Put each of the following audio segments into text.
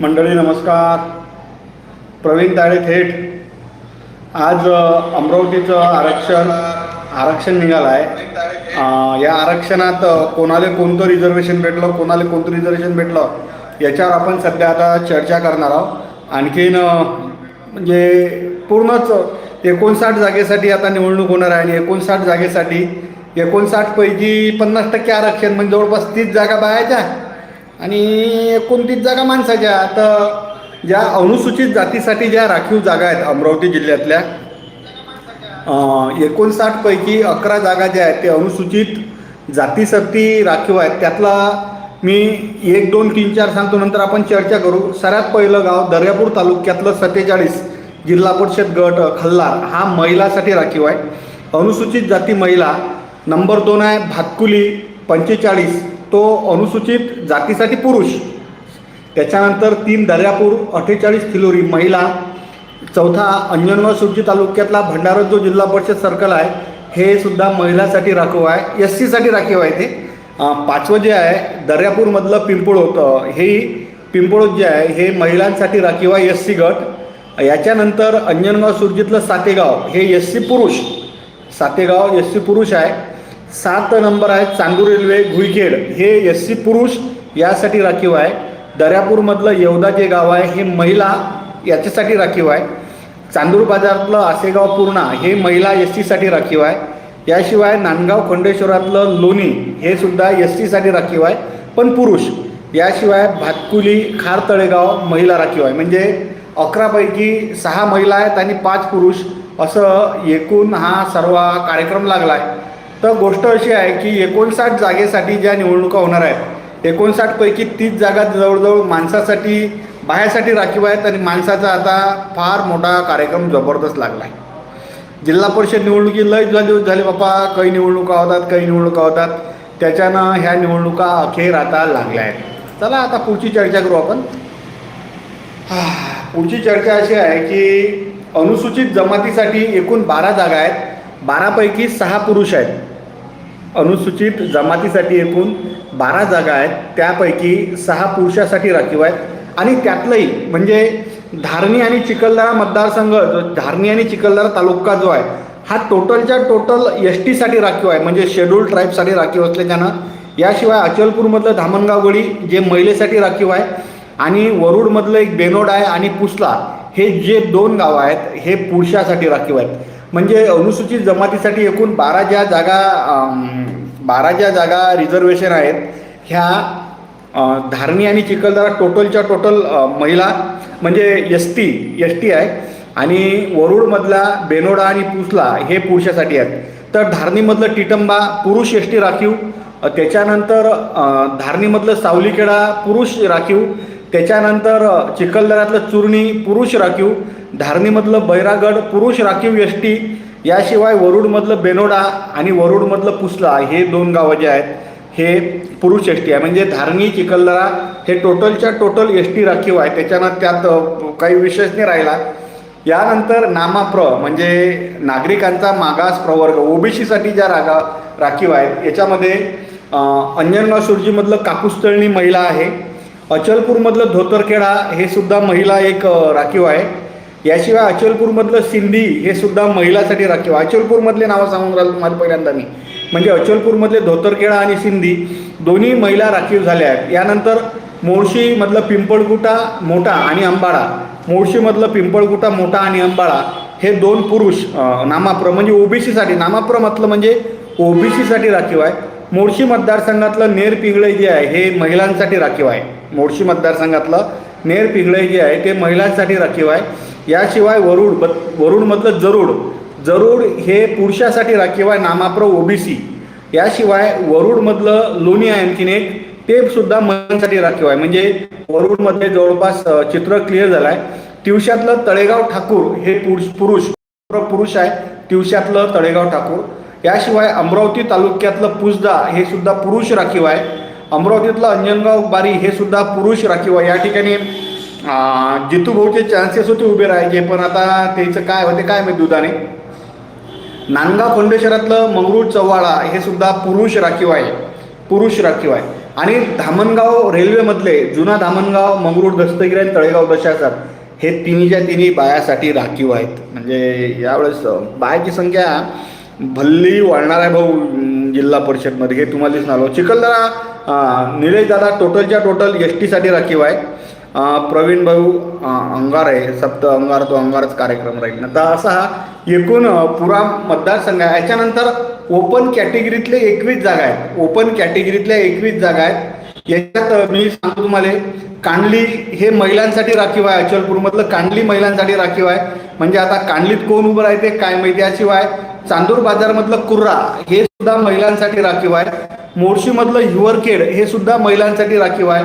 मंडळी नमस्कार. प्रवीण ताळे थेट. आज अमरावतीचं आरक्षण आरक्षण निघालं आहे या आरक्षणात कोणाला कोणतं रिझर्वेशन भेटलं कोणाला कोणतं रिझर्वेशन भेटलं याच्यावर आपण सध्या आता चर्चा करणार आहोत. आणखीन म्हणजे पूर्णच एकोणसाठ जागेसाठी आता निवडणूक होणार आहे आणि एकोणसाठ जागेसाठी एकोणसाठपैकी पन्नास टक्के आरक्षण म्हणजे जवळपास तीस जागा बायाच्या आणि एकोणतीस जागा माणसाच्या. तर ज्या अनुसूचित जातीसाठी ज्या राखीव जागा आहेत अमरावती जिल्ह्यातल्या एकोणसाठपैकी अकरा जागा ज्या आहेत ते अनुसूचित जातीसाठी राखीव आहेत. त्यातला मी एक दोन तीन चार सांगतो नंतर आपण चर्चा करू. सगळ्यात पहिलं गाव दर्यापूर तालुक्यातलं सत्तेचाळीस जिल्हा परिषद गट खल्लार हा महिलासाठी राखीव आहे. अनुसूचित जाती महिला नंबर दोन आहे भातकुली पंचेचाळीस तो अनुसूचित जातीसाठी पुरुष. त्याच्यानंतर तीन दर्यापूर अठ्ठेचाळीस किलोरी महिला चौथा अंजनगाव सुरजी तालुक्यातला भंडारा जो जिल्हा परिषद सर्कल आहे हे सुद्धा महिलासाठी राखीव आहे एस सीसाठी राखीव आहे ते. पाचवं जे आहे दर्यापूरमधलं पिंपळोत हे पिंपळोत जे आहे हे महिलांसाठी राखीव आहे एस सी गट. याच्यानंतर अंजनगाव सुरजीतलं सातेगाव हे एस सी पुरुष. सातेगाव एस सी पुरुष आहे. सात नंबर आहे चांदूर रेल्वे घुईखेड. हे एस सी पुरुष यासाठी राखीव आहे. दर्यापूरमधलं येवदा जे गाव आहे हे महिला याच्यासाठी राखीव आहे. चांदूर बाजारातलं आसेगाव पूर्णा हे महिला एस सीसाठी राखीव आहे. याशिवाय नांदगाव खंडेश्वरातलं लोणी हे सुद्धा एस सीसाठी राखीव आहे. पण पुरुष याशिवाय भातकुली खार तळेगाव महिला राखीव आहे. म्हणजे अकरापैकी सहा महिला आहेत आणि पाच पुरुष. असं एकूण हा सर्व कार्यक्रम लागला आहे. तर गोष्ट अशी आहे की एकोणसाठ जागेसाठी ज्या निवडणुका होणार आहेत एकोणसाठपैकी तीस जागा जवळजवळ माणसासाठी बाहेरसाठी राखीव आहेत आणि माणसाचा आता फार मोठा कार्यक्रम जबरदस्त लागला आहे जिल्हा परिषद निवडणुकी लय दिवस झाले बापा काही निवडणुका होतात काही निवडणुका होतात. त्याच्यानं ह्या निवडणुका अखेर आता लागल्या आहेत. चला आता पुढची चर्चा करू आपण. हा, पुढची चर्चा अशी आहे की अनुसूचित जमातीसाठी एकूण बारा जागा आहेत. बारापैकी सहा पुरुष आहेत. अनुसूचित जमातीसाठी एकूण बारा जागा आहेत. त्यापैकी सहा पुरुषासाठी राखीव आहेत. आणि त्यातलंही म्हणजे धारणी आणि चिखलदरा मतदारसंघ जो धारणी आणि चिखलदरा तालुका जो आहे हा टोटलच्या टोटल एस टीसाठी राखीव आहे. म्हणजे शेड्यूल ट्राईबसाठी राखीव असल्याच्यानं याशिवाय अचलपूरमधलं धामणगाव गडी जे महिलेसाठी राखीव आहे आणि वरुडमधलं एक बेनोड आहे आणि पुसला हे जे दोन गावं आहेत हे पुरुषासाठी राखीव आहेत. म्हणजे अनुसूचित जमातीसाठी एकूण बारा ज्या जागा बारा ज्या जागा रिझर्वेशन आहेत ह्या धारणी आणि चिखलदरा टोटलच्या टोटल महिला म्हणजे एस टी एस टी आहे. आणि वरुडमधला बेनोडा आणि पुसला हे पुरुषासाठी आहेत. तर धारणीमधलं टिटंबा पुरुष एस टी राखीव त्याच्यानंतर धारणीमधलं सावलीखेडा पुरुष राखीव त्याच्यानंतर चिखलदऱ्यातलं चुरणी पुरुष राखीव धारणीमधलं बैरागड पुरुष राखीव एस टी याशिवाय वरुडमधलं बेनोडा आणि वरुडमधलं पुसला हे दोन गावं जे आहेत हे पुरुष एस टी आहे. म्हणजे धारणी चिखलदरा हे टोटलच्या टोटल एस टी राखीव आहे. त्याच्यानं त्यात काही विशेष नाही राहिला. यानंतर नामाप्र म्हणजे नागरिकांचा मागास प्रवर्ग ओबीसीसाठी ज्या रागा राखीव आहेत याच्यामध्ये अंजनगाव सुरजीमधलं कापूसतळणी महिला आहे. अचलपूरमधलं धोतरखेडा हे सुद्धा महिला एक राखीव आहे. याशिवाय अचलपूरमधलं सिंधी हे सुद्धा महिलासाठी राखीव. अचलपूरमधले नावं सांगून राहिलो तुम्हाला पहिल्यांदा मी. म्हणजे अचलपूरमधले धोतरखेडा आणि सिंधी दोन्ही महिला राखीव झाल्या आहेत. यानंतर मोळशीमधलं पिंपळगुटा मोठा आणि अंबाडा मोळशीमधलं पिंपळगुटा मोठा आणि अंबाडा हे दोन पुरुष नामाप्र म्हणजे ओबीसीसाठी नामाप्र म्हटलं म्हणजे ओबीसीसाठी राखीव आहे. मोर्शी मतदारसंघातलं नेर पिंगळे जे आहे हे महिलांसाठी राखीव आहे. मोर्शी मतदारसंघातलं नेर पिंगळे जे आहे ते महिलांसाठी राखीव आहे. याशिवाय वरुड ब वरुडमधलं जरूड. जरूड हे पुरुषासाठी राखीव आहे नामाप्र ओबीसी. याशिवाय वरुडमधलं लोणी आहे आणखीन एक. ते सुद्धा महिलांसाठी राखीव आहे म्हणजे वरुडमध्ये जवळपास चित्र क्लिअर झालं आहे तिवशातलं तळेगाव ठाकूर हे पुरुष पुरुष पुरुष आहे. तिवशातलं तळेगाव ठाकूर. याशिवाय अमरावती तालुक्यातलं पुसदा हे सुद्धा पुरुष राखीव आहे अमरावतीतलं अंजनगाव बारी हे सुद्धा पुरुष राखीव आहे या ठिकाणी जितू भाऊचे चान्सेस होते उभे राहायचे पण आता त्याचं काय होते काय माहिती दुधाने? नांदगाव खंडेश्वरातलं मंगरूळ चव्हाळा हे सुद्धा पुरुष राखीव आहे पुरुष राखीव आहे आणि धामणगाव रेल्वेमधले जुना धामणगाव मंगरूळ दस्तगिरी आणि तळेगाव दशासर हे तिन्हीच्या तिन्ही बायासाठी राखीव आहेत म्हणजे यावेळेस बायाची संख्या भल्ली वाढणार आहे भाऊ जिल्हा परिषदमध्ये. हे तुम्हाला दिसून आलो. चिखलदरा निलेश दादा टोटलच्या टोटल एस टीसाठी राखीव आहे प्रवीण भाऊ अंगार आहे सप्त अंगार तो अंगारच कार्यक्रम राहील. तर असा हा एकूण पुरा मतदारसंघ आहे. याच्यानंतर ओपन कॅटेगरीतले एकवीस जागा आहेत. ओपन कॅटेगरीतल्या एकवीस जागा आहेत. याच्यात मी सांगतो तुम्हाला कांडली हे महिलांसाठी राखीव आहे. अचलपूरमधलं कांडली महिलांसाठी राखीव आहे. म्हणजे आता कांडलीत कोण उभं राहते काय माहिती याशिवाय चांदूर बाजारमधलं कुर्रा हे सुद्धा महिलांसाठी राखीव आहे. मोर्शीमधलं हिवरखेड हे सुद्धा महिलांसाठी राखीव आहे.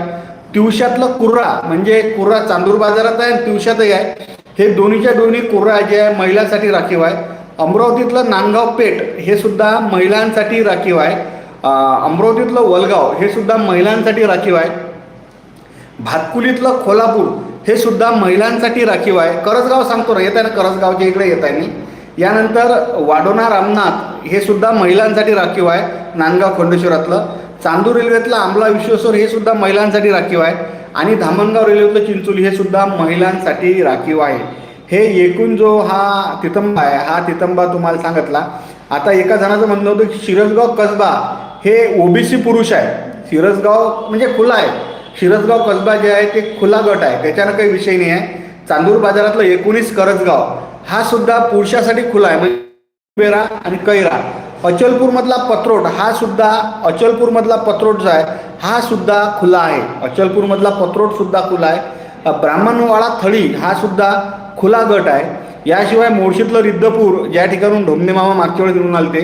तिवशातला कुर्रा म्हणजे कुर्रा चांदूर बाजारात आहे आणि तिवशातही आहे. हे दोन्हीच्या दोन्ही कुर्रा जे आहे महिलांसाठी राखीव आहे. अमरावतीतलं नांदगाव पेठ हे सुद्धा महिलांसाठी राखीव आहे. अमरावतीतलं वलगाव हे सुद्धा महिलांसाठी राखीव आहे. भातकुलीतलं खोलापूर हे सुद्धा महिलांसाठी राखीव आहे. करसगाव सांगतो ना येत आहे ना करसगावच्या इकडे येत आहे मी. यानंतर वाडोना रामनाथ हे सुद्धा महिलांसाठी राखीव आहे नांदगाव खंडेश्वरातलं. चांदूर रेल्वेतलं आंबला विश्वेश्वर हे सुद्धा महिलांसाठी राखीव आहे आणि धामणगाव रेल्वेतलं चिंचोली हे सुद्धा महिलांसाठी राखीव आहे. हे एकूण जो हा तितंबा आहे हा तितंबा तुम्हाला सांगितला. आता एका जणाचं म्हणणं होतं की शिरसगाव कसबा हे ओबीसी पुरुष आहे. शिरसगाव म्हणजे खुला आहे. शिरसगाव कसबा जे आहे ते खुला गट आहे. त्याच्यानं काही विषय नाही आहे. चांदूर बाजारातलं एकोणीस करसगाव हा सुद्धा पुरुषासाठी खुला आहे. म्हणजे बेरा आणि कैरा अचलपूरमधला पत्रोट हा सुद्धा अचलपूरमधला पत्रोट जो आहे हा सुद्धा खुला आहे. अचलपूरमधला पत्रोट सुद्धा खुला आहे. ब्राह्मणवाडा थळी हा सुद्धा खुला गट आहे. याशिवाय मोर्शीतलं रिद्धपूर ज्या ठिकाणून ढोमणे मामा मागच्या वेळी निघून आलते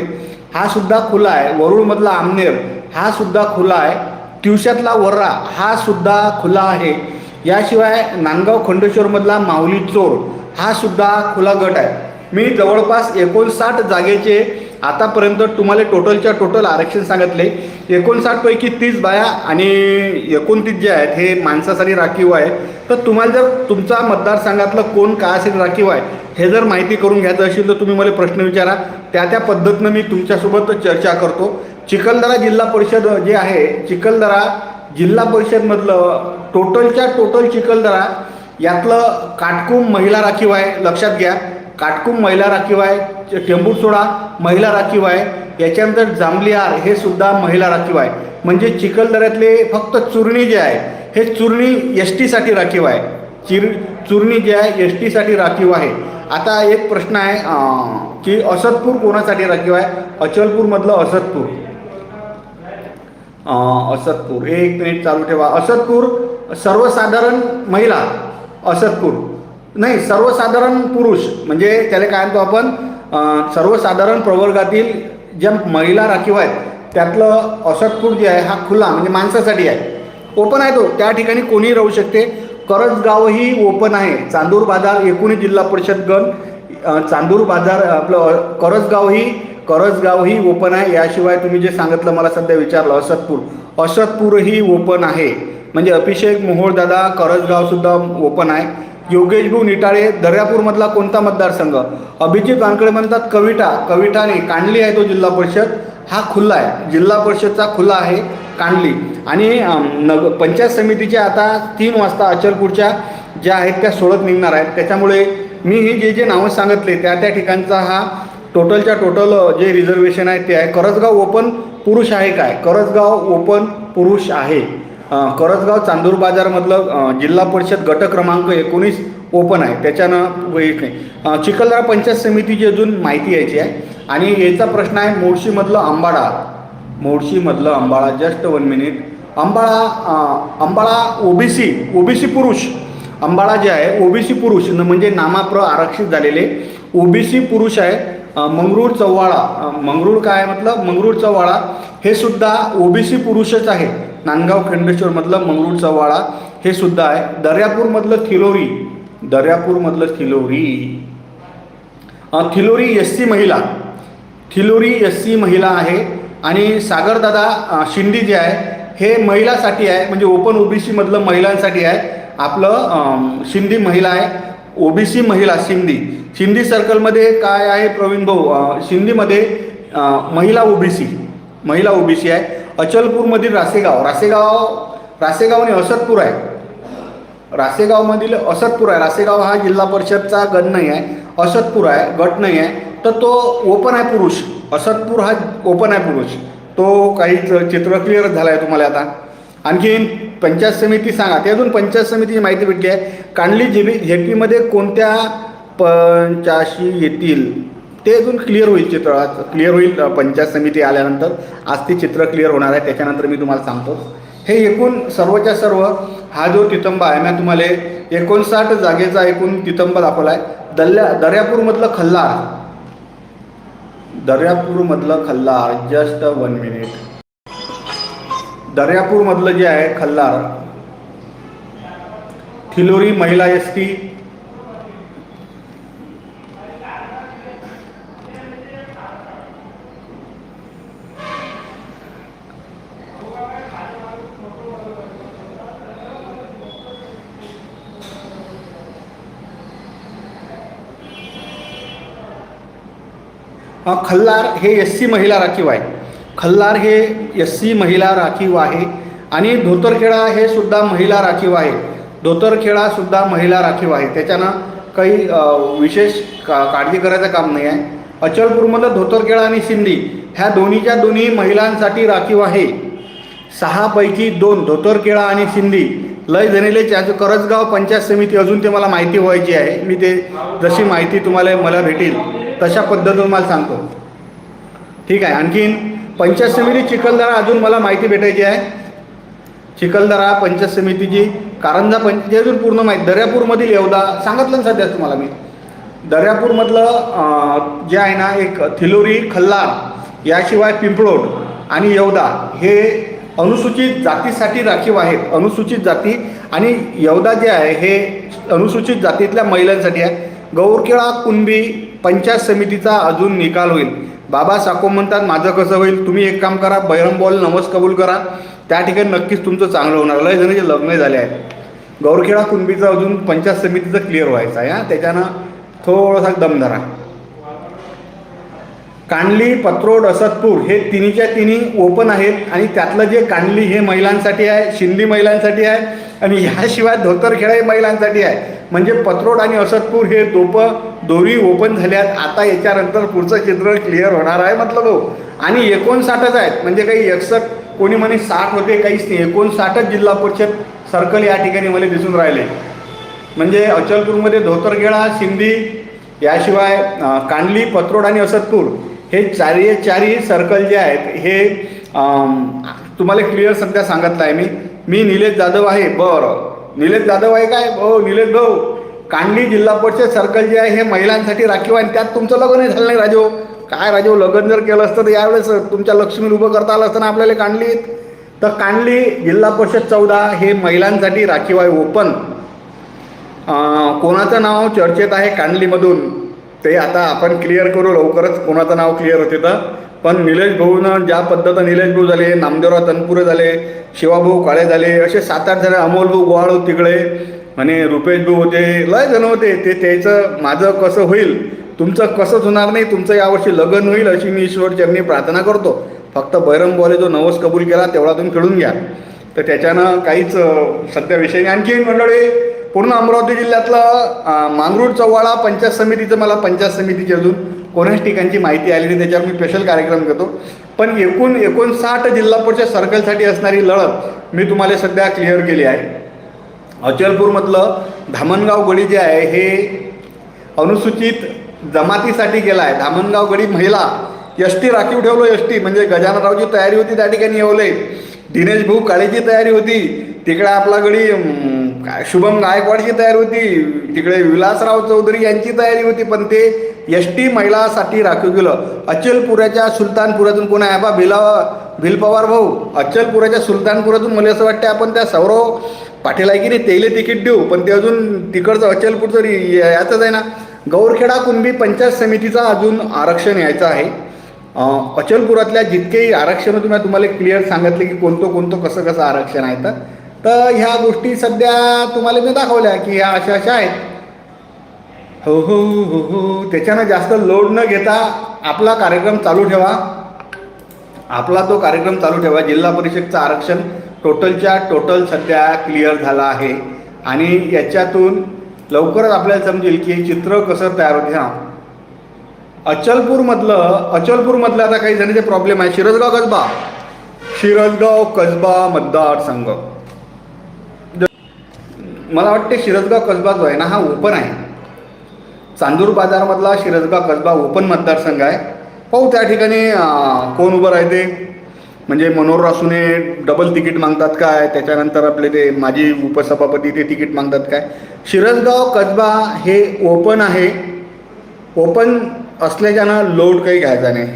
हा सुद्धा खुला आहे. वरुळमधला आमनेर हा सुद्धा खुला आहे. तिवशातला वर्रा हा सुद्धा खुला आहे. याशिवाय नांदगाव खंडेश्वरमधला माऊली चोर हा सुद्धा खुला गट आहे. मी जवळपास एकोणसाठ जागेचे आतापर्यंत तुम्हाला टोटलच्या टोटल आरक्षण सांगितले. एकोणसाठपैकी तीस बाया आणि एकोणतीस जे आहेत हे माणसासाठी राखीव आहे तर तुम्हाला जर तुमचा मतदारसंघातलं कोण कायासाठी राखीव आहे हे जर माहिती करून घ्यायचं असेल तर तुम्ही मला प्रश्न विचारा. त्या त्या पद्धतीनं मी तुमच्यासोबत चर्चा करतो. चिखलदरा जिल्हा परिषद जे आहे चिखलदरा जिल्हा परिषदमधलं टोटलच्या टोटल चिखलदरा यातलं काटकुम महिला राखीव आहे. लक्षात घ्या. काटकुम महिला राखीव आहे टेंबूरसोडा महिला राखीव आहे. याच्यानंतर जांभलिहार हे सुद्धा महिला राखीव आहे. म्हणजे चिखलदऱ्यातले फक्त चुरणी जे आहे हे चुरणी एस टीसाठी राखीव आहे. चिर चुरणी जे आहे एस टीसाठी राखीव आहे. आता एक प्रश्न आहे की असदपूर कोणासाठी राखीव आहे? अचलपूरमधलं असदपूर. असतपूर असदपूर. एक मिनिट चालू ठेवा. असदपूर सर्वसाधारण महिला असदपूर. नाही सर्वसाधारण पुरुष. म्हणजे त्याला काय म्हणतो आपण सर्वसाधारण प्रवर्गातील ज्या महिला राखीव आहेत त्यातलं असदपूर जे आहे हा खुला म्हणजे माणसासाठी आहे. ओपन आहे तो. त्या ठिकाणी कोणीही राहू शकते. करजगावही ओपन आहे. चांदूर बाजार एकूणही जिल्हा परिषद गण चांदूर बाजार आपलं अ, करजगावही करजगावही ओपन आहे. याशिवाय तुम्ही जे सांगितलं मला सध्या विचारलं असदपूर असदपूरही ओपन आहे. म्हणजे अभिषेक मोहोळदादा करजगाव सुद्धा ओपन आहे. योगेश भाऊ निटाळे दर्यापूरमधला कोणता मतदारसंघ? अभिजित वानकडे म्हणतात कविटा कविटा कांडली आहे तो जिल्हा परिषद. हा खुला आहे. जिल्हा परिषदचा खुला आहे कांडली. आणि नग पंचायत समितीच्या आता तीन वाजता अचलपूरच्या ज्या आहेत त्या सोडत निघणार आहेत. त्याच्यामुळे मी ही जे जे नावं सांगितले त्या त्या ठिकाणचा हा टोटलच्या टोटल जे रिझर्वेशन आहे ते आहे. करसगाव ओपन पुरुष आहे काय? करसगाव ओपन पुरुष आहे. करसगाव चांदूर बाजारमधलं जिल्हा परिषद गट क्रमांक एकोणीस ओपन आहे. त्याच्यानं वेळ नाही. चिखलदरा पंचायत समितीची अजून माहिती यायची आहे. आणि याचा प्रश्न आहे मोडशीमधलं Ambada मोडशीमधलं Ambala just one minute Ambala Ambala OBC OBC पुरुष. अंबाळा जे आहे ओबीसी पुरुष म्हणजे नामाप्र आरक्षित झालेले. ओबीसी पुरुष आहे मंगरूळ चव्हाळा. मंगरूळ काय म्हटलं मंगरूळ चव्हाळा. हे सुद्धा ओबीसी पुरुषच आहे. नांदगाव खंडेश्वरमधलं मंगरूळचा वाडा हे सुद्धा आहे. दर्यापूरमधलं थिलोरी दर्यापूरमधलं थिलोरी. थिलोरी एस सी महिला. थिलोरी एस सी महिला आहे. आणि सागरदादा शिंदी शिंदे जे आहे हे महिलासाठी आहे. म्हणजे ओपन ओबीसी मधलं महिलांसाठी आहे. आपलं शिंदी महिला आहे. ओबीसी महिला शिंदी. शिंदी सर्कलमध्ये काय आहे प्रवीण भाऊ? शिंदीमध्ये महिला ओबीसी. महिला ओबीसी आहे. अचलपूरमधील रासेगाव. रासेगाव रासेगाव आणि असतपूर आहे. रासेगावमधील असतपूर आहे. रासेगाव हा जिल्हा परिषदचा गट नाही आहे. असतपूर आहे. गट नाही आहे. तर तो ओपन आहे पुरुष. असतपूर हा ओपन आहे पुरुष. तो काही चित्र क्लिअर झाला आहे तुम्हाला आता. आणखीन पंचायत समिती सांगा. ते अजून पंचायत समितीची माहिती भेटली आहे. कांडली जेबी झेडपीमध्ये कोणत्या पंचाशी येतील? ते अजून क्लिअर होईल चित्र. क्लिअर होईल पंचायत समिती आल्यानंतर. आज ते चित्र क्लिअर होणार आहे त्याच्यानंतर मी तुम्हाला सांगतो. हे एकूण सर्वच्या सर्व हा जो तितंबा आहे मी तुम्हाला एकोणसाठ जागेचा एकूण तितंबा दाखवला आहे दल्ल्या दर्यापूरमधलं खल्लार. दर्यापूरमधलं खल्लार जस्ट वन मिनिट दर्यापूरमधलं जे आहे खल्लार थिलोरी महिला एस टी खल्लार हे एस सी महिला राखीव आहे. खल्लार हे एस सी महिला राखीव आहे आणि धोतरखेडा हे सुद्धा महिला राखीव आहे. धोतरखेडा सुद्धा महिला राखीव आहे. त्याच्यानं काही विशेष का काळजी करायचं काम नाही आहे. अचलपूरमधलं धोतरखेडा आणि सिंधी ह्या दोन्हीच्या दोन्ही महिलांसाठी राखीव आहे. सहापैकी दोन धोतरखेडा आणि सिंधी. लय झालेले त्याचं करजगाव पंचायत समिती अजून ते मला माहिती व्हायची आहे. मी ते जशी माहिती तुम्हाला मला भेटेल. तशा पद्धतीनं मला सांगतो. ठीक आहे आणखीन पंचायत समिती चिखलदरा अजून मला माहिती भेटायची आहे. चिखलदरा पंचायत समितीची कारंजा पंचायत अजून पूर्ण माहिती दर्यापूरमधील येवदा सांगितलं ना सध्या तुम्हाला मी. दर्यापूरमधलं जे आहे ना एक थिलोरी खल्लार याशिवाय पिंपळोड आणि येवदा हे अनुसूचित जातीसाठी राखीव आहेत. अनुसूचित जाती आणि येवदा जे आहे हे अनुसूचित जातीतल्या महिलांसाठी आहे. गौरखेळा कुणबी पंचायत समितीचा अजून निकाल होईल. बाबा साको म्हणतात माझं कसं होईल? तुम्ही एक काम करा बैरम बॉल नमस कबूल करा. त्या ठिकाणी नक्कीच तुमचं चांगलं होणार. लय जणांचे लग्न झाले आहेत. गौरखेडा कुणबीचं अजून पंचायत समितीचं क्लिअर व्हायचं आहे हां. त्याच्यानं थोडासा दम धरा. कांडली पत्रोड असतपूर हे तिन्हीच्या तिन्ही ओपन आहेत आणि त्यातलं जे कांडली हे महिलांसाठी आहे शिंदी महिलांसाठी आहे आणि ह्याशिवाय धोतरखेडा हे महिलांसाठी आहे. म्हणजे पत्रोड आणि असतपूर हे दोपं दोरी ओपन झाल्यात. आता याच्यानंतर पुढचं चित्र क्लिअर होणार आहे म्हटलं हो आणि एकोणसाठच आहेत. म्हणजे काही एकसठ कोणी म्हणे साठ होते काहीच नाही. एकोणसाठच जिल्हा परिषद सर्कल या ठिकाणी मला दिसून राहिले. म्हणजे अचलपूरमध्ये धोतरखेडा सिंधी याशिवाय कांडली पत्रोड आणि असतपूर हे चारी चारही सर्कल जे आहेत हे तुम्हाला क्लिअर सध्या सांगितलं आहे मी. मी निलेश जाधव आहे बरं. निलेश जाधव आहे काय? हो निलेश भाऊ. कांडली जिल्हा परिषद सर्कल जे आहे हे महिलांसाठी राखीव आहे आणि त्यात तुमचं लग्न झालं नाही राजू. काय राजू लग्न जर केलं असतं तर यावेळेस तुमच्या लक्ष्मी उभं करता आलं असतं ना आपल्याला कांडलीत? तर कांडली जिल्हा परिषद चौदा हे महिलांसाठी राखीव आहे ओपन कोणाचं नाव चर्चेत आहे कांडलीमधून? ते आता आपण क्लिअर करू लवकरच कोणाचं नाव क्लिअर होते तर. पण निलेश भाऊनं ज्या पद्धतीनं निलेश भाऊ झाले नामदेवराव तनपुरे झाले शिवाभाऊ काळे झाले असे सात आठ जण अमोल भाऊ गोहाळ तिकडे आणि रुपेश भाऊ होते लय जण होते. ते त्याचं माझं कसं होईल तुमचं कसंच होणार नाही तुमचं यावर्षी लग्न होईल अशी मी ईश्वर चरणी प्रार्थना करतो. फक्त बैरम बॉले जो नवस कबूल केला तेवढा तुम्ही खेळून घ्या. तर त्याच्यानं काहीच सध्या विषय नाही. आणखी मंडळी पूर्ण अमरावती जिल्ह्यातलं मांगरूळ चव्हाळा पंचायत समितीचं मला पंचायत समितीची अजून कोणाच ठिकाणची माहिती आली नाही त्याच्यावर मी स्पेशल कार्यक्रम करतो पण एकूण एकोणसाठ जिल्हा परिषद सर्कलसाठी असणारी लढत मी तुम्हाला सध्या क्लिअर केली आहे. अचलपूरमधलं धामणगाव गडी जे आहे हे अनुसूचित जमातीसाठी गेला आहे. धामणगाव गडी महिला एस टी राखीव ठेवलो एस टी म्हणजे गजाननरावची तयारी होती त्या ठिकाणी येवले. दिनेश भाऊ काळेची तयारी होती. तिकडे आपला गडी काय शुभम गायकवाडची तयारी होती. तिकडे विलासराव चौधरी यांची तयारी होती पण ते एस टी महिलासाठी राखीव गेलं अचलपुराच्या सुलतानपुरातून कोण आहे? बा भिला भिल पवार भाऊ. अचलपुराच्या सुलतानपुरातून मला असं वाटतं आपण त्या सौरव पाटील आहे की नाही तेले तिकीट देऊ पण ते अजून तिकडचं अचलपूरचं रि- याचंच आहे ना. गौरखेडा कुंभी पंचायत समितीचा अजून आरक्षण यायचं आहे. अचलपुरातल्या जितकेही आरक्षण तुम्ही तुम्हाला क्लिअर सांगितले की कोणतं कोणतं कसं कसं आरक्षण आहे तर. तर ह्या गोष्टी सध्या तुम्हाला मी दाखवल्या की ह्या अशा अशा आहेत. हो हो हो हो. त्याच्यानं जास्त लोड न घेता आपला कार्यक्रम चालू ठेवा. आपला तो कार्यक्रम चालू ठेवा. जिल्हा परिषदचं आरक्षण टोटलच्या टोटल सध्या क्लिअर झाला आहे. आणि याच्यातून लवकरच आपल्याला समजेल की हे चित्र कसं तयार होते. हां. अचलपूरमधलं अचलपूरमधलं आता काही जणांचे प्रॉब्लेम आहे शिरजगाव कसबा. शिरजगाव कसबा मतदारसंघ. मला वाटते शिरसगाव कसबा जो आहे ना हा ओपन आहे. चांदूर बाजारमधला शिरसगाव कसबा ओपन मतदारसंघ आहे. पाहू त्या ठिकाणी कोण उभं राहते. म्हणजे मनोहर रासूने डबल तिकीट मागतात काय? त्याच्यानंतर आपले ते माजी उपसभापती ते तिकीट मागतात काय? शिरसगाव कसबा हे ओपन आहे. ओपन असल्याच्यानं लोड काही घ्यायचा नाही.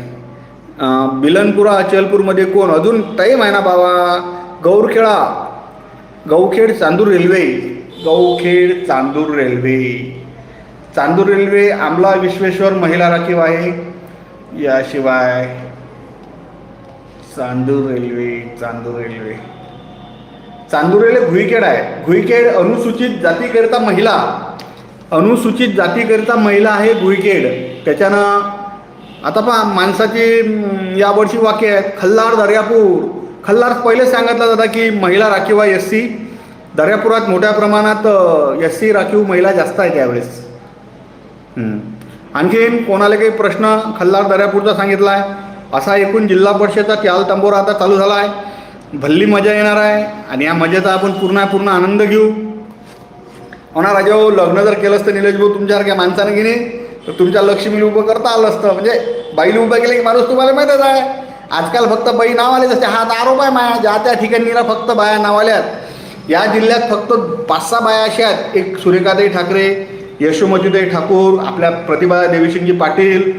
बिलनपुरा अचलपूरमध्ये कोण? अजून टाईम आहे ना बाबा. Gaurkhela Gaukhed Chandur Railway Gaukhed Chandur Railway. Chandur Railway Amla Vishweshwar महिला राखीव आहे? याशिवाय Chandur Railway Chandur Railway. Chandur Railway Bhuikhed आहे. भुईखेड अनुसूचित जातीकरिता महिला. अनुसूचित जातीकरिता महिला आहे भुईखेड त्याच्यानं आता पहा माणसाची यावर्षी वाक्य आहेत खल्लार दर्यापूर. खल्लार पहिले सांगितलं जातं की महिला राखीव आहे एस सी. दर्यापुरात मोठ्या प्रमाणात एस सी राखीव महिला जास्त आहेत त्यावेळेस आणखीन कोणाला काही प्रश्न खल्लार दर्यापूरचा सांगितला आहे असा एकूण जिल्हा परिषदचा त्याल तंबोरा आता चालू झाला आहे भल्ली मजा येणार आहे आणि या मजेचा आपण पूर्ण पूर्ण आनंद घेऊ. म्हणा राजाभाऊ लग्न जर केलं असतं निलेश भाऊ तुमच्यासारख्या माणसानं की नाही? तर तुमच्या लक्ष्मीला उभं करता आलं असतं. म्हणजे बाईला उभं केलं की माणूस तुम्हाला माहीतच आहे. आजकाल फक्त बाई नाव आले जसे हा आरोप आहे माया ज्या त्या ठिकाणी फक्त बाया नाव आल्यात. या जिल्ह्यात फक्त पाच सहा बाया अशा आहेत. एक सुरेखाताई ठाकरे यशोमतीताई ठाकूर आपल्या प्रतिभा देवीसिंगजी पाटील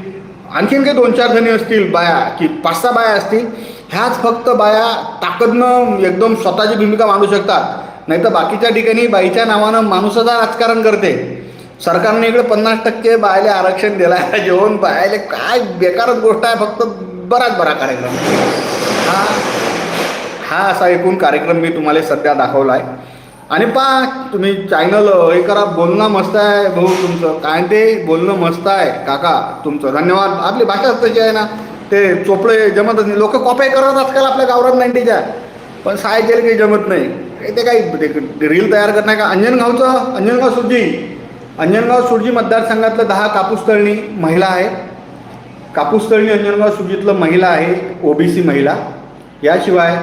आणखीन काही दोन चार जणी असतील बाया की पाच सहा बाया असतील ह्याच फक्त बाया ताकदनं एकदम स्वतःची भूमिका मांडू शकतात. नाही तर बाकीच्या ठिकाणी बाईच्या नावानं माणूसचा राजकारण करते सरकारने इकडे पन्नास टक्के बायले आरक्षण दिलं आहे जेवण बायले काय बेकारच गोष्ट आहे फक्त बराच बरा कार्यक्रम. हा? हा असा एकूण कार्यक्रम मी तुम्हाला सध्या दाखवला आहे आणि पहा तुम्ही चॅनल हे करा बोलणं मस्त आहे भाऊ तुमचं. काय ते बोलणं मस्त आहे काका तुमचं. धन्यवाद. आपली भाषाच तशी आहे ना ते चोपडे जमतच नाही. लोक कॉप्या करत आजकाल आपल्या गावरान नाईन्टीच्या पण सायकेल काही जमत नाही. ते काही रील तयार करणार का? अंजनगावचं अंजनगाव सुरजी. अंजनगाव सुरजी मतदारसंघातलं दहा कापूस तळणी महिला आहे. कापूस तळणी अंजनगाव सुरजीतलं महिला आहे ओबीसी महिला. याशिवाय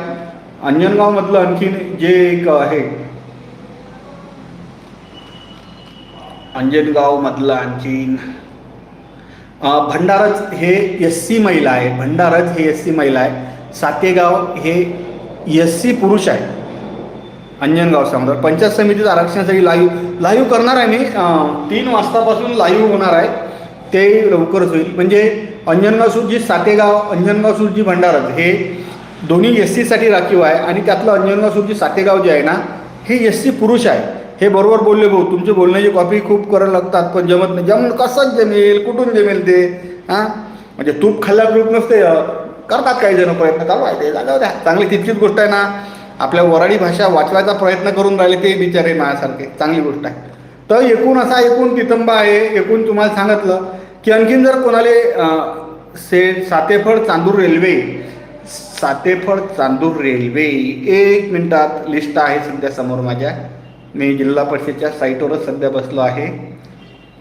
अंजनगावमधलं आणखीन जे एक आहे. अंजनगावमधलं आणखीन भंडारच भंडारज हे एस सी महिला आहे. भंडारज हे एस सी महिला आहे. सातेगाव हे एस सी पुरुष आहे. अंजनगाव समजा पंचायत समितीचं आरक्षणासाठी लाईव्ह लाईव्ह करणार आहे मी. तीन वाजतापासून लाईव्ह होणार आहे. ते लवकरच होईल. म्हणजे अंजनगाव सुरजी सातेगाव अंजनगाव सुरजी भंडारज हे दोन्ही एस सीसाठी राखीव आहे आणि त्यातलं अंजनगासूरची सातेगाव जे आहे ना हे एस सी पुरुष आहे. हे बरोबर बोलले भाऊ तुमची बोलण्याची कॉपी खूप करायला लागतात पण जमत नाही. जमून कसं जमेल कुठून जमेल ते? हां? म्हणजे तूप खाल्ल्या ग्रुप नसते करतात काही जण प्रयत्न. चालू आहे ते जागा द्या. चांगली तितकीच गोष्ट आहे ना आपल्या वराडी भाषा वाचवायचा प्रयत्न करून राहिले ते बिचारे माझ्यासारखे. चांगली गोष्ट आहे. तर एकूण असा एकूण तितंबा आहे एकूण तुम्हाला सांगितलं की आणखीन जर कोणाले से सातेफळ चांदूर रेल्वे सातेफळ चांदूर रेल्वे. एक मिनिटात लिस्ट आहे सध्या समोर माझ्या. मी जिल्हा परिषदच्या साईटवरच सध्या बसलो आहे.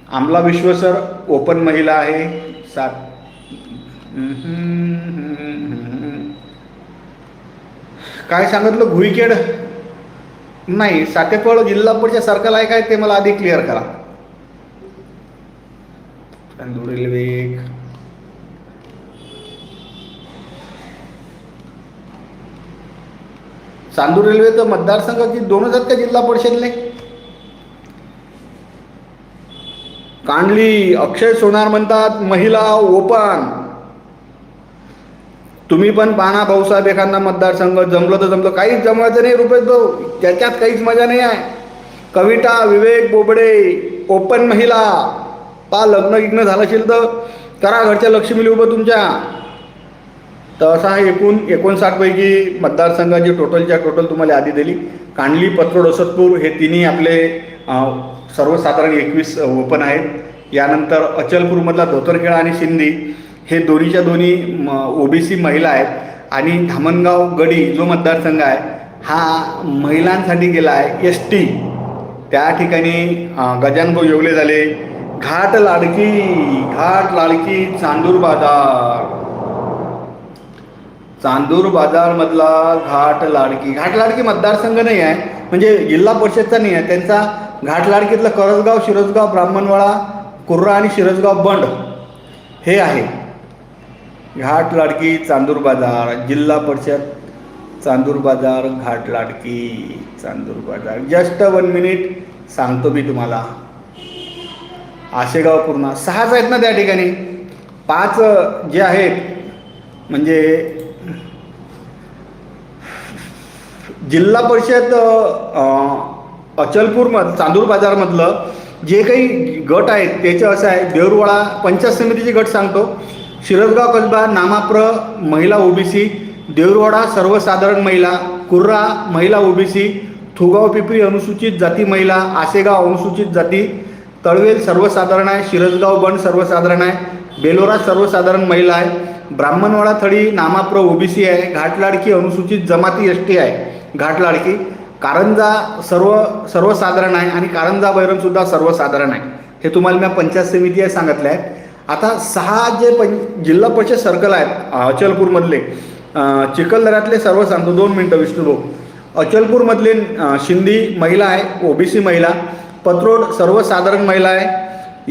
आमला विश्वसर ओपन महिला आहे. सात काय सांगितलं? घुईखेड नाही सातेफळ जिल्हा परिषद सर्कल आहे काय ते मला आधी क्लिअर करा. चांदूर रेल्वे चांदूर रेल्वेचा मतदारसंघ की दोनच आहेत का जिल्हा परिषदले? कांडली अक्षय सोनार म्हणतात महिला ओपन. तुम्ही पण पाना भाऊसाहेब एखादा मतदारसंघ जमलं तर जमलं. काहीच जमवायचं नाही रुपये भाऊ. त्याच्यात काहीच मजा नाही आहे. कविता विवेक बोबडे ओपन महिला. पा लग्न गिग्न झालं असेल तर करा घरच्या लक्ष्मीली उभं तुमच्या. तर असा हा एकूण एकोणसाठपैकी मतदारसंघाची टोटलच्या टोटल तुम्हाला यादी दिली. कांडली पत्रोड असतपूर हे तिन्ही आपले सर्वसाधारण एकवीस ओपन आहेत. यानंतर अचलपूरमधला धोतरखेळा आणि शिंदी हे दोन्हीच्या दोन्ही ओबीसी महिला आहेत. आणि धामणगाव गडी जो मतदारसंघ आहे हा महिलांसाठी गेला आहे एस टी. त्या ठिकाणी गजानभाऊ येवले झाले. घाट लाडकी घाट लाडकी चांदूर बाजार. चांदूर बाजारमधला घाट लाडकी. घाट लाडकी मतदारसंघ नाही आहे. म्हणजे जिल्हा परिषदचा नाही आहे. त्यांचा घाट लाडकीतलं करसगाव शिरसगाव ब्राह्मणवाडा कुर्रा आणि शिरसगाव बंड हे आहे. घाट लाडकी चांदूर बाजार जिल्हा परिषद चांदूर बाजार घाट लाडकी चांदूर बाजार. जस्ट वन मिनिट सांगतो मी तुम्हाला. आशेगाव पूर्ण सहाच आहेत ना त्या ठिकाणी. पाच जे आहेत म्हणजे जिल्हा परिषद अचलपूर अचलपूरमध चांदूर बाजारमधलं जे काही गट आहेत त्याचं असं आहे देऊरवाळा पंचायत समितीचे गट सांगतो. शिरसगाव कसबा नामाप्र महिला ओबीसी देऊरवाडा सर्वसाधारण महिला कुर्रा महिला ओबीसी थुगाव पिपरी अनुसूचित जाती महिला आसेगाव अनुसूचित जाती तळवेल सर्वसाधारण आहे शिरसगाव बंड सर्वसाधारण आहे बेलोरा सर्वसाधारण महिला आहे ब्राह्मणवाडा थळी नामाप्र ओबीसी आहे घाटलाडकी अनुसूचित जमाती एस टी आहे. घाटलाडकी कारंजा सर्व सर्वसाधारण आहे आणि कारंजा बैरमसुद्धा सर्वसाधारण आहे. हे तुम्हाला मी पंचायत समिती आहे सांगितलं आहे. आता सहा जे पं जिल्हा परिषद सर्कल आहेत अचलपूरमधले चिखलदऱ्यातले सर्व सांगतो दोन मिनटं विष्णुभाऊ अचलपूरमधले शिंदी महिला आहे ओबीसी महिला. पत्रोड सर्वसाधारण महिला आहे.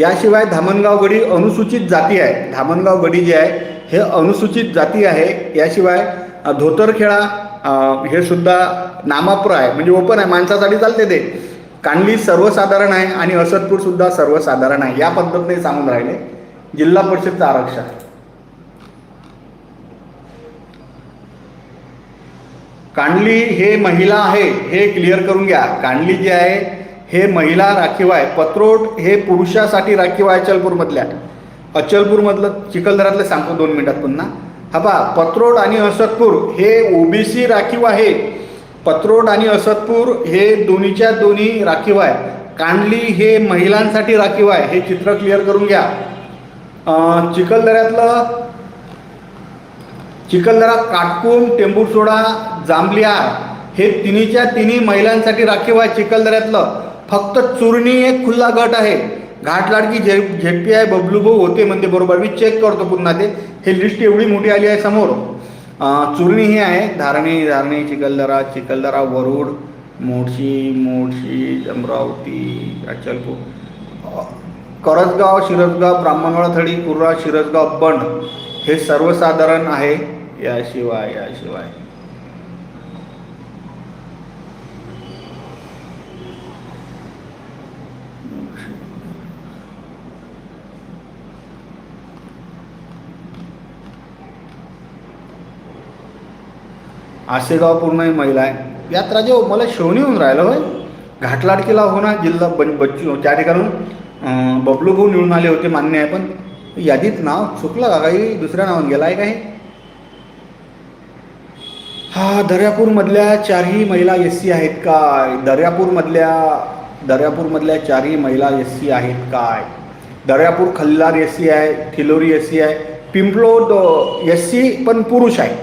याशिवाय धामणगाव गडी अनुसूचित जाती आहे. धामणगाव गडी जे आहे हे अनुसूचित जाती आहे. याशिवाय धोतरखेळा हे सुद्धा नामाप्र आहे. म्हणजे ओपन आहे. माणसासाठी चालते ते. कांडली सर्वसाधारण आहे आणि असतपूर सुद्धा सर्वसाधारण आहे. या पद्धतीने सांगून राहिले. जिल्हा परिषदचं आरक्षण. कांडली हे महिला आहे हे क्लिअर करून घ्या. कांडली जे आहे हे महिला राखीव आहे. पत्रोट हे पुरुषासाठी राखीव आहे अचलपूरमधल्या. अचलपूरमधलं चिखलदरातलं सांगतो दोन मिनिटात पुन्हा. हा पत्रोड आणि असतपूर हे ओबीसी राखीव आहे. पत्रोड आणि असदपूर हे दोन्हीच्या दोन्ही राखीव आहे. कांडली हे महिलांसाठी राखीव आहे. हे चित्र क्लिअर करून घ्या. चिखलदऱ्यातलं चिखलदरा काटकुम टेंबूरसोडा जांभलियार हे तिन्हीच्या तिन्ही महिलांसाठी राखीव आहे चिखलदऱ्यातलं. फक्त चुरणी एक खुल्ला गट आहे. घाटलाडकी जे झेडपी आहे बबलू भाऊ होते म्हणते बरोबर. मी चेक करतो पुन्हा ते. हे लिस्ट एवढी मोठी आली आहे समोर. चुरणी ही आहे. धारणी धारणी चिखलदरा चिखलदरा वरुड मोडशी मोडशी अमरावती अचलपूर. करजगाव शिरसगाव ब्राह्मणवाडा थडी कुर्रा शिरसगाव बंड. हे सर्वसाधारण आहे. याशिवाय याशिवाय. आसेगाव पूर्ण महिला आहे. यात राजे हो, मला शोनी होऊन राहिलं होय. घाटलाडकीला हो ना जिल्हा बन बच्चू त्या ठिकाणून बबलू भाऊ निवडून आले होते मान्य आहे पण यादीत नाव चुकलं का काही? दुसऱ्या नावानं गेला आहे का हे? हा दर्यापूरमधल्या चारही महिला एस सी आहेत काय? दर्यापूरमधल्या दर्यापूरमधल्या चारही महिला एस सी आहेत काय? दर्यापूर खल्लार एस सी आहे थिलोरी एस सी आहे पिंपलोद एस सी पण पुरुष आहे.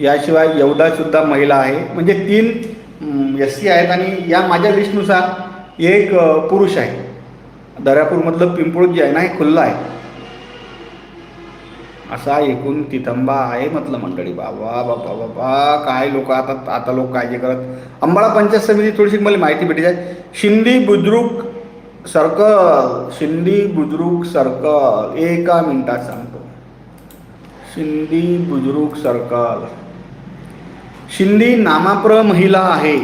याशिवाय येवदासुद्धा महिला आहे. म्हणजे तीन एस सी आहेत आणि या माझ्या लिस्टनुसार एक पुरुष आहे. दर्यापूरमधलं पिंपळूद जे आहे ना हे खुल्लं आहे. असा एकूण तितंबा आहे म्हटलं मंडळी. बाबा बाबा बाबा काय लोक आता आता लोक काळजी करत. अंबाळा पंचायत समिती थोडीशी मला माहिती भेटी आहे शिंदी बुद्रुक सर्कल शिंदी बुद्रुक सर्कल. एका मिनिटात सांगतो. शिंदी बुद्रुक सर्कल. शिंदी नामाप्र महिला आहे.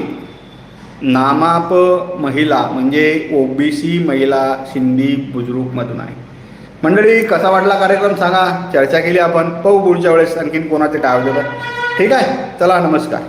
नामाप महिला म्हणजे ओबीसी महिला शिंदी बुजुर्गमधून आहे. मंडळी कसा वाटला कार्यक्रम सांगा. चर्चा केली आपण. पाहू पुढच्या वेळेस आणखीन कोणाचे टाळ ठीक आहे? चला नमस्कार.